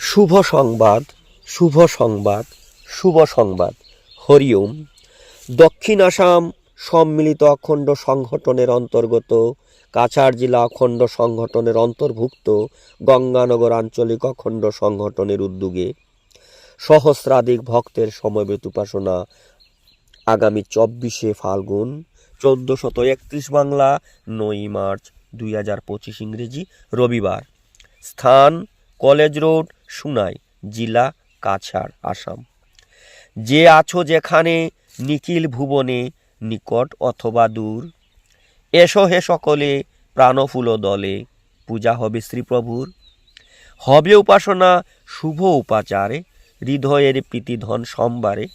শুভ সংবাদ শুভ সংবাদ শুভ সংবাদ। হরিওম দক্ষিণ আসাম সম্মিলিত অখণ্ড সংগঠনের অন্তর্গত কাছাড় জেলা অখণ্ড সংগঠনের অন্তর্ভুক্ত গঙ্গানগর আঞ্চলিক অখণ্ড সংগঠনের উদ্যোগে সহস্রাধিক ভক্তের সমবেত উপাসনা আগামী চব্বিশে ফাল্গুন, চোদ্দশত একত্রিশ বাংলা নয় মার্চ দুই হাজার পঁচিশ ইংরেজি রবিবার। স্থান কলেজ রোড সুনাই, জিলা, কাছাড়, আসাম। যে আছো যেখানে, নিখিল ভুবনে, নিকট অথবা দূর, এসো হে সকলে, প্রাণফুল দলে, পূজা হবে শ্রীপ্রভুর। হবে উপাসনা, শুভ উপাচারে, হৃদয়ের প্রীতিধন সোমবারে,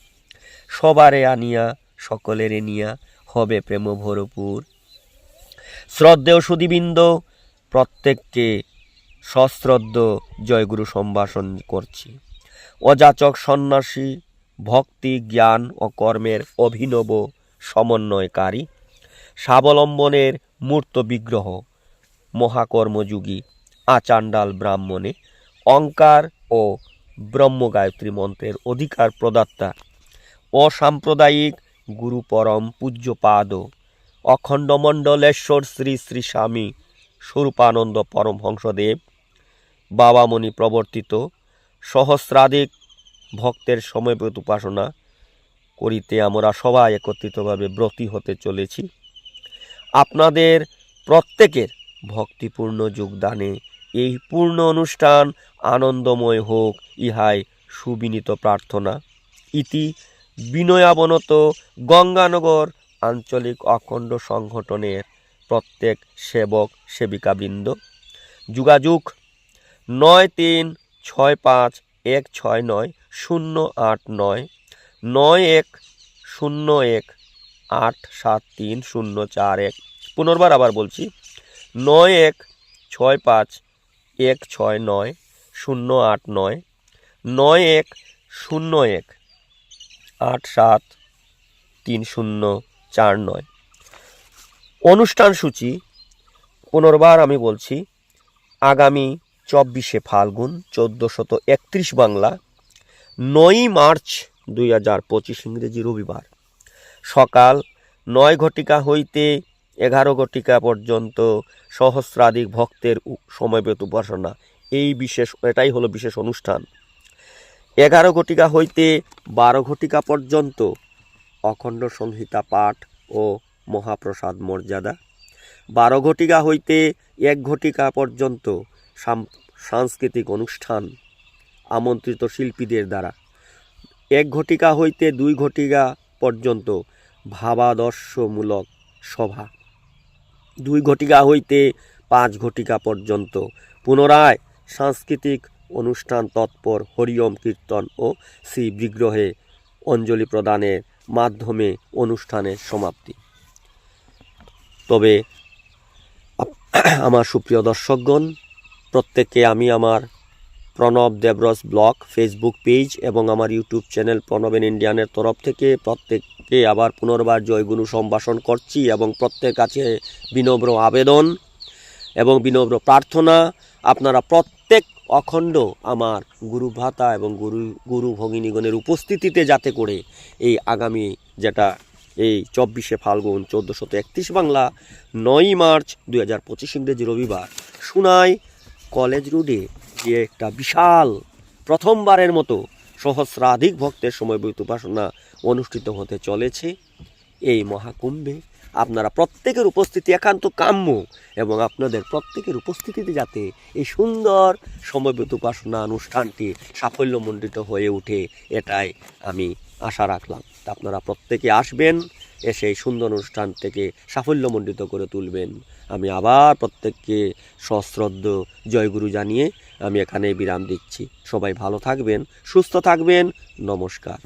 সবারে আনিয়া, সকলের নিয়া, হবে প্রেম ভরপুর। শ্রদ্ধেয় সুদীবৃন্দ, প্রত্যেককে সশ্রদ্ধ জয়গুরু সম্ভাষণ করছি। অযাচক সন্ন্যাসী, ভক্তি, জ্ঞান ও কর্মের অভিনব সমন্বয়কারী, স্বাবলম্বনের মূর্ত বিগ্রহ, মহাকর্মযোগী, আচাণ্ডাল ব্রাহ্মণে অঙ্কার ও ব্রহ্মগায়ত্রী মন্ত্রের অধিকার প্রদাতা, অসাম্প্রদায়িক গুরু পরম পূজ্যপাদ, অখণ্ডমণ্ডলেশ্বর শ্রী শ্রী স্বামী স্বরূপানন্দ পরমহংসদেব বাবামণি প্রবর্তিত সহস্রাধিক ভক্তের সময়ব্রত উপাসনা করিতে আমরা সবাই একত্রিতভাবে ব্রতী হতে চলেছি। আপনাদের প্রত্যেকের ভক্তিপূর্ণ যোগদানে এই পূর্ণ অনুষ্ঠান আনন্দময় হোক ইহাই সুবিনীত প্রার্থনা। ইতি বিনয়াবনত গঙ্গানগর আঞ্চলিক অখণ্ড সংগঠনের প্রত্যেক সেবক সেবিকাবৃন্দ। যোগাযোগ নয় তিন ছয় পাঁচ এক ছয় নয় শূন্য আট নয় নয় এক শূন্য এক আট সাত তিন শূন্য চার এক। পুনর্বার আবার বলছি, নয় এক ছয় পাঁচ এক ছয় নয় শূন্য আট নয় নয় এক শূন্য এক আট সাত তিন শূন্য চার নয়। অনুষ্ঠান সূচি, পুনর্বার আমি বলছি, আগামী চব্বিশে ফাল্গুন, চোদ্দোশত একত্রিশ বাংলা, নয়ই মার্চ দুই হাজার পঁচিশ ইংরেজি রবিবার। সকাল নয় ঘটিকা হইতে এগারো ঘটিকা পর্যন্ত সহস্রাধিক ভক্তের সমবেত উপাসনা। এই বিশেষ, এটাই হলো বিশেষ অনুষ্ঠান। এগারো ঘটিকা হইতে বারো ঘটিকা পর্যন্ত অখণ্ড সংহিতা পাঠ ও মহাপ্রসাদ মর্যাদা। বারো ঘটিকা হইতে এক ঘটিকা পর্যন্ত সাংস্কৃতিক অনুষ্ঠান আমন্ত্রিত শিল্পীদের দ্বারা। এক ঘটিকা হইতে দুই ঘটিকা পর্যন্ত ভাবাদর্শমূলক সভা। দুই ঘটিকা হইতে পাঁচ ঘটিকা পর্যন্ত পুনরায় সাংস্কৃতিক অনুষ্ঠান তৎপর হরিয়ম কীর্তন ও শ্রী বিগ্রহে অঞ্জলি প্রদানের মাধ্যমে অনুষ্ঠানের সমাপ্তি। তবে আমার সুপ্রিয় দর্শকগণ প্রত্যেককে আমি আমার Pranab Debras blog Facebook page এবং আমার ইউটিউব চ্যানেল প্রণবেন ইন্ডিয়ানের তরফ থেকে প্রত্যেককে আবার পুনর্বার জয়গুরু সম্ভাষণ করছি এবং প্রত্যেক কাছে বিনম্র আবেদন এবং বিনম্র প্রার্থনা। আপনারা প্রত্যেক অখণ্ড আমার গুরু ভাতা এবং গুরু গুরু ভগিনীগণের উপস্থিতিতে যাতে করে এই আগামী যেটা এই চব্বিশে ফাল্গুন চোদ্দোশত একত্রিশ বাংলা নয়ই মার্চ দুই হাজার পঁচিশ ইংরেজি রবিবার সুনাই কলেজ রোডে যে একটা বিশাল প্রথমবারের মতো সহস্রাধিক ভক্তের সময় উপাসনা অনুষ্ঠিত হতে চলেছে। এই মহাকুম্ভে আপনারা প্রত্যেকের উপস্থিতি একান্ত কাম্য এবং আপনাদের প্রত্যেকের উপস্থিতিতে যাতে এই সুন্দর সমবেত উপাসনা অনুষ্ঠানটি সাফল্যমণ্ডিত হয়ে ওঠে, এটাই আমি আশা রাখলাম। আপনারা প্রত্যেকে আসবেন এসে এই সুন্দর অনুষ্ঠান থেকে সাফল্যমণ্ডিত করে তুলবেন। আমি আবার প্রত্যেককে সশ্রদ্ধ জয়গুরু জানিয়ে আমি এখানে বিরাম দিচ্ছি। সবাই ভালো থাকবেন, সুস্থ থাকবেন, নমস্কার।